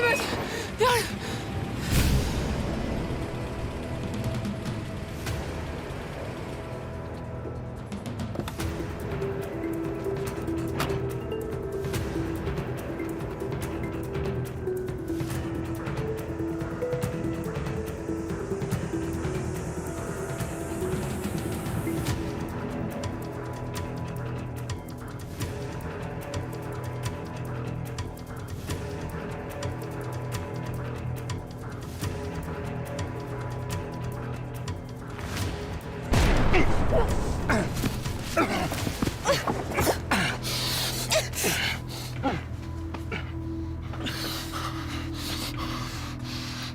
Yardım et. Yardım.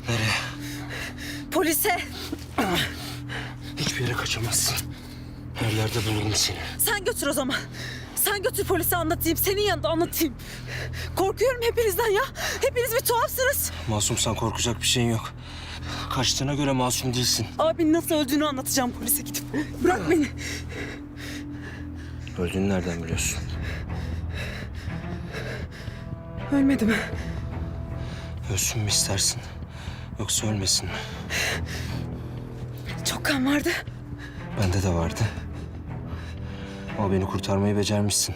Nereye? Polise. Hiçbir yere kaçamazsın. Her yerde bulurum seni. Sen götür o zaman. Sen götür polise anlatayım. Senin yanında anlatayım. Korkuyorum hepinizden ya. Hepiniz bir tuhafsınız. Masumsan korkacak bir şeyin yok. Kaçtığına göre masum değilsin. Abinin nasıl öldüğünü anlatacağım polise gidip. Bırak beni. Öldüğünü nereden biliyorsun? Ölmedi mi? Ölsün mü istersin? Yoksa ölmesin mi? Çok kan vardı. Bende de vardı. Ama beni kurtarmayı becermişsin.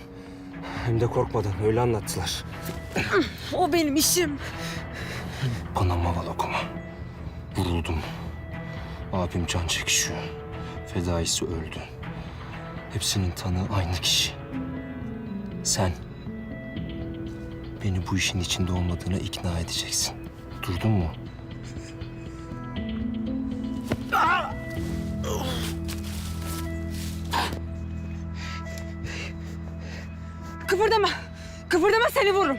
Hem de korkmadan öyle anlattılar. O benim işim. Bana maval okuma. Vuruldum. Abim can çekişiyor. Fedaisi öldü. Hepsinin tanığı aynı kişi. Sen beni bu işin içinde olmadığına ikna edeceksin. Durdun mu? Kıpırdama. Kıpırdama seni vururum.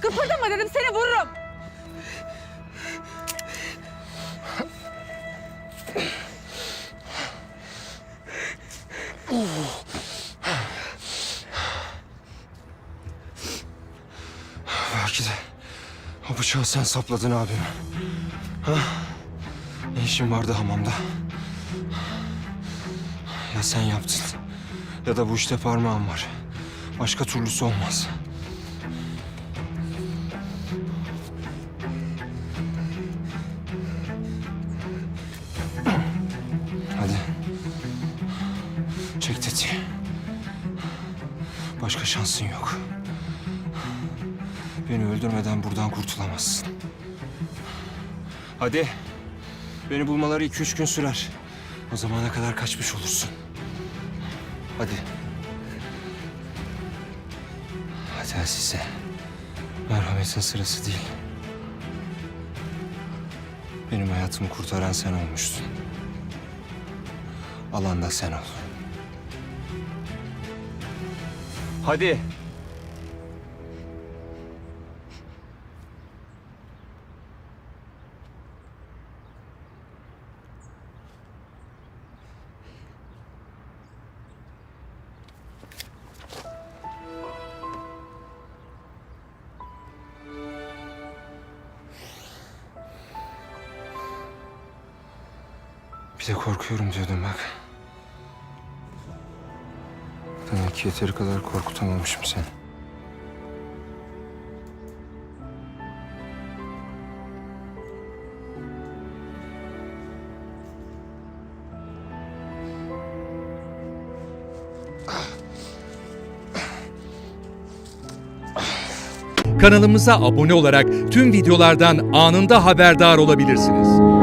Kıpırdama dedim seni vururum. Belki de o bıçağı sen sapladın abime. Ha? Ne işin vardı hamamda? Ya sen yaptın ya da bu işte parmağın var. Başka türlüsü olmaz. Başka şansın yok. Beni öldürmeden buradan kurtulamazsın. Hadi. Beni bulmaları iki üç gün sürer. O zamana kadar kaçmış olursun. Hadi. Hadi Azize. Merhametin sırası değil. Benim hayatımı kurtaran sen olmuştun. Alan da sen ol. Hadi. Bir de korkuyorum diyordum bak. Demek yeteri kadar korkutamamışım seni. Kanalımıza abone olarak tüm videolardan anında haberdar olabilirsiniz.